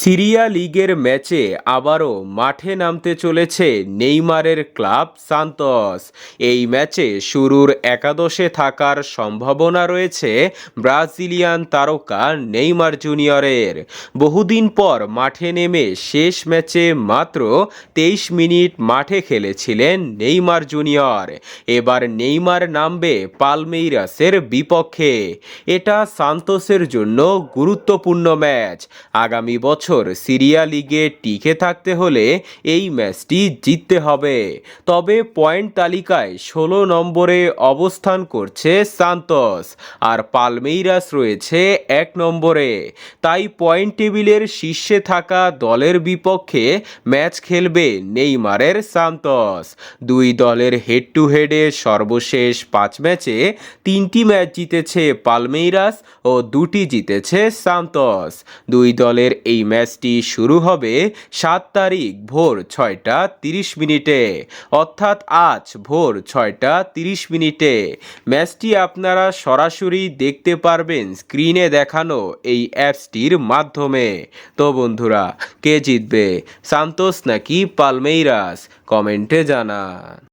Syria লিগের ম্যাচে আবারও মাঠে নামতে চলেছে নেইমারের ক্লাব সান্তোস। এই ম্যাচে শুরুর একাদশে থাকার সম্ভাবনা রয়েছে ব্রাজিলিয়ান তারকা নেইমার জুনিয়রের। বহুদিন পর মাঠে নেমে শেষ ম্যাচে মাত্র তেইশ মিনিট মাঠে খেলেছিলেন নেইমার জুনিয়র। এবার নেইমার নামবে পালমেইরাসের বিপক্ষে। এটা সান্তোসের জন্য গুরুত্বপূর্ণ ম্যাচ। আগামী বছর সিরিয়া লিগে টিকে থাকতে হলে এই ম্যাচটি জিততে হবে। তবে পয়েন্ট তালিকায় ষোলো নম্বরে অবস্থান করছে সান্তোস আর পালমেইরাস রয়েছে এক নম্বরে। তাই পয়েন্ট টেবিলের শীর্ষে থাকা দলের বিপক্ষে ম্যাচ খেলবে নেইমারের সান্তোস। দুই দলের হেড টু হেডে সর্বশেষ পাঁচ ম্যাচে তিনটি ম্যাচ জিতেছে পালমেইরাস ও দুটি জিতেছে সান্তোস। দুই দলের ম্যাচটি শুরু হবে সাত তারিখ ভোর ছয়টা তিরিশ মিনিটে। অর্থাৎ আজ ভোর ছয়টা তিরিশ মিনিটে। ম্যাচটি আপনারা সরাসরি দেখতে পারবেন স্ক্রিনে দেখানো এই অ্যাপসটির মাধ্যমে। তো বন্ধুরা, কে জিতবে? সান্তোস নাকি পালমেইরাস? কমেন্টে জানান।